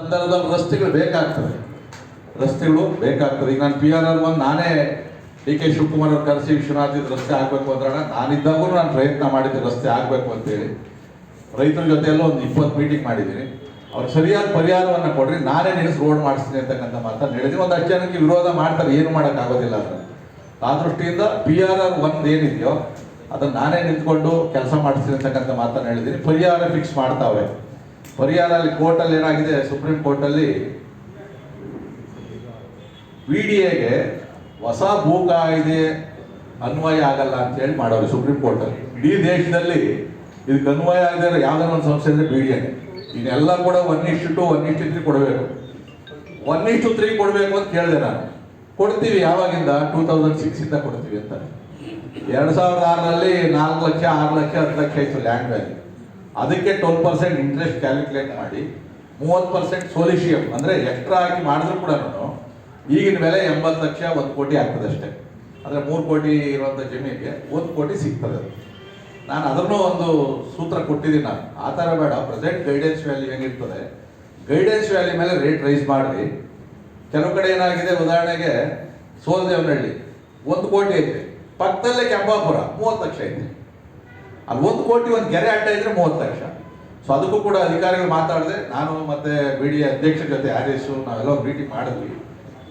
ಸಂದರ್ಭದಲ್ಲಿ ರಸ್ತೆಗಳು ಬೇಕಾಗ್ತದೆ ರಸ್ತೆಗಳು ಬೇಕಾಗ್ತದೆ ಈಗ ನಾನು ಪಿ ಆರ್ ಆರ್ ಒನ್ ನಾನೇ ಡಿ ಕೆ ಶಿವಕುಮಾರ್ ಅವ್ರು ಕರೆಸಿ ವಿಶ್ವನಾಥ್ ಇದು ರಸ್ತೆ ಆಗಬೇಕು ಅಂತ ನಾನಿದ್ದಾಗೂ ನಾನು ಪ್ರಯತ್ನ ಮಾಡಿದ್ದೆ ರಸ್ತೆ ಆಗಬೇಕು ಅಂತೇಳಿ. ರೈತರ ಜೊತೆಯಲ್ಲೂ ಒಂದು ಇಪ್ಪತ್ತು ಮೀಟಿಂಗ್ ಮಾಡಿದ್ದೀನಿ. ಅವ್ರು ಸರಿಯಾದ ಪರಿಹಾರವನ್ನು ಕೊಡ್ರಿ, ನಾನೇ ನಿಲ್ಲಿಸಿ ರೋಡ್ ಮಾಡಿಸ್ತೀನಿ ಅಂತಕ್ಕಂಥ ಮಾತನ್ನು ಹೇಳಿದ್ದೀನಿ. ಒಂದು ಅಷ್ಟು ಜನಕ್ಕೆ ವಿರೋಧ ಮಾಡ್ತಾರೆ, ಏನು ಮಾಡೋಕ್ಕಾಗೋದಿಲ್ಲ ಅಂತ ಆ ದೃಷ್ಟಿಯಿಂದ ಪಿ ಆರ್ ಆರ್ ಒಂದು ಏನಿದೆಯೋ ಅದನ್ನು ನಾನೇ ನಿಂತ್ಕೊಂಡು ಕೆಲಸ ಮಾಡಿಸ್ತೀನಿ ಅಂತಕ್ಕಂಥ ಮಾತನ್ನು ಹೇಳಿದ್ದೀನಿ. ಪರಿಹಾರ ಫಿಕ್ಸ್ ಮಾಡ್ತಾವೆ ಪರಿಹಾರ ಅಲ್ಲಿ ಕೋರ್ಟಲ್ಲಿ ಏನಾಗಿದೆ? ಸುಪ್ರೀಂ ಕೋರ್ಟಲ್ಲಿ ವಿ ಡಿ ಎಗೆ ಹೊಸ ಭೂ ಕಾಯ್ದೆ ಅನ್ವಯ ಆಗಲ್ಲ ಅಂತ ಹೇಳಿ ಮಾಡೋರು ಸುಪ್ರೀಂ ಕೋರ್ಟಲ್ಲಿ. ಇಡೀ ದೇಶದಲ್ಲಿ ಇದಕ್ಕೆ ಅನ್ವಯ ಆಗದೆ ಯಾವ್ದಾರ ಒಂದು ಸಂಸ್ಥೆ ಅಂದ್ರೆ ಬಿ ಡಿ ಎ ಇನ್ನೆಲ್ಲ ಕೂಡ ಒನ್ ಇಷ್ಟು ಟು ಒನ್ ಇಷ್ಟು ತ್ರೀ ಕೊಡಬೇಕು. ಒನ್ ಇಷ್ಟು ತ್ರೀ ಕೊಡಬೇಕು ಅಂತ ಕೇಳಿದೆ ನಾನು. ಕೊಡ್ತೀವಿ ಯಾವಾಗಿಂದ? ಟೂ ತೌಸಂಡ್ ಸಿಕ್ಸ್ ಇಂದ ಕೊಡ್ತೀವಿ ಅಂತ. ಎರಡ್ ಸಾವಿರದ ಆರರಲ್ಲಿ ನಾಲ್ಕು ಲಕ್ಷ, ಆರು ಲಕ್ಷ, ಹತ್ತು ಲಕ್ಷ ಇತ್ತು ಲ್ಯಾಂಡ್ ವ್ಯಾಲ್ಯೂ ಅದಕ್ಕೆ ಟ್ವೆಲ್ ಪರ್ಸೆಂಟ್ ಇಂಟ್ರೆಸ್ಟ್ ಕ್ಯಾಲ್ಕುಲೇಟ್ ಮಾಡಿ, ಮೂವತ್ತು ಪರ್ಸೆಂಟ್ ಸೋಲಿಷಿಯಂ ಅಂದರೆ ಎಕ್ಸ್ಟ್ರಾ ಹಾಕಿ ಮಾಡಿದ್ರು ಕೂಡ ನಾನು, ಈಗಿನ ಬೆಲೆ ಎಂಬತ್ತು ಲಕ್ಷ ಒಂದು ಕೋಟಿ ಆಗ್ತದೆ ಅಷ್ಟೇ. ಅಂದ್ರೆ ಮೂರು ಕೋಟಿ ಇರುವಂಥ ಜಮೀನಿಗೆ ಒಂದು ಕೋಟಿ ಸಿಗ್ತದೆ ಅದು. ನಾನು ಅದನ್ನು ಒಂದು ಸೂತ್ರ ಕೊಟ್ಟಿದ್ದೀನಿ ನಾನು. ಆ ಥರ ಬೇಡ ಪ್ರೆಸೆಂಟ್ ಗೈಡೆನ್ಸ್ ವ್ಯಾಲ್ಯೂ ಹೆಂಗಿರ್ತದೆ ಗೈಡೆನ್ಸ್ ವ್ಯಾಲ್ಯೂ ಮೇಲೆ ರೇಟ್ ರೈಸ್ ಮಾಡಿರಿ. ಕೆಲವು ಕಡೆ ಏನಾಗಿದೆ, ಉದಾಹರಣೆಗೆ ಸೋಲ್ದೇವನಹಳ್ಳಿ, ಒಂದು ಕೋಟಿ ಐತೆ. ಪಕ್ಕದಲ್ಲೇ ಕೆಂಪಾಪುರ, ಮೂವತ್ತು ಲಕ್ಷ ಐತೆ. ಅಲ್ಲಿ ಒಂದು ಕೋಟಿ ಒಂದು ಗೆರೆ ಅಡ್ಡ ಇದ್ರೆ ಮೂವತ್ತು ಲಕ್ಷ. ಸೊ ಅದಕ್ಕೂ ಕೂಡ ಅಧಿಕಾರಿಗಳು ಮಾತಾಡಿದೆ, ನಾನು ಮತ್ತೆ ಬಿ ಡಿ ಅಧ್ಯಕ್ಷರ ಜೊತೆ ಎಸ್ ನಾವೆಲ್ಲ ಮೀಟಿಂಗ್ ಮಾಡಿದ್ವಿ.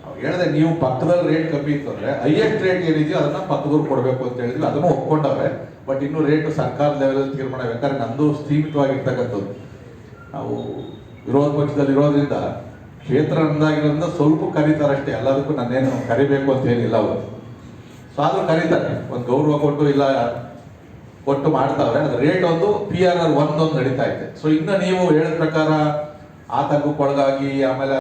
ಅವ್ರು ಹೇಳಿದೆ, ನೀವು ಪಕ್ಕದಲ್ಲಿ ರೇಟ್ ಕಮ್ಮಿ ಇತ್ತು ಅಂದ್ರೆ ಹೈಯೆಸ್ಟ್ ರೇಟ್ ಏನಿದೆಯೋ ಅದನ್ನ ಪಕ್ಕದವ್ರು ಕೊಡಬೇಕು ಅಂತ ಹೇಳಿದ್ವಿ. ಅದನ್ನು ಒಪ್ಕೊಂಡವ್ರೆ. ಬಟ್ ಇನ್ನು ರೇಟ್ ಸರ್ಕಾರ ಲೆವೆಲಲ್ಲಿ ತೀರ್ಮಾನ ಬೇಕಾದ್ರೆ ನಂದು ಸೀಮಿತವಾಗಿರ್ತಕ್ಕಂಥದ್ದು ನಾವು ವಿರೋಧ ಪಕ್ಷದಲ್ಲಿ ಇರೋದ್ರಿಂದ ಕ್ಷೇತ್ರ ಅಂದಾಗಿರೋದ್ರಿಂದ ಸ್ವಲ್ಪ ಕರೀತಾರಷ್ಟೇ. ಎಲ್ಲದಕ್ಕೂ ನನ್ನೇನು ಕರಿಬೇಕು ಅಂತ ಏನಿಲ್ಲ ಅವರು. ಸೊ ಆದರೂ ಕರೀತಾರೆ. ಒಂದು ಗೌರವ ಕೊಟ್ಟು ಇಲ್ಲ ಕೊಟ್ಟು ಮಾಡ್ತಾವ್ರೆ. ಅದ್ರ ರೇಟ್ ಒಂದು ಪಿ ಆರ್ ಆರ್ ಒಂದೊಂದು ನಡೀತಾ ಇದೆ ಸೊ ಇನ್ನು ನೀವು ಹೇಳಿದ ಪ್ರಕಾರ ಆತಂಕಕ್ಕೊಳಗಾಗಿ ಆಮೇಲೆ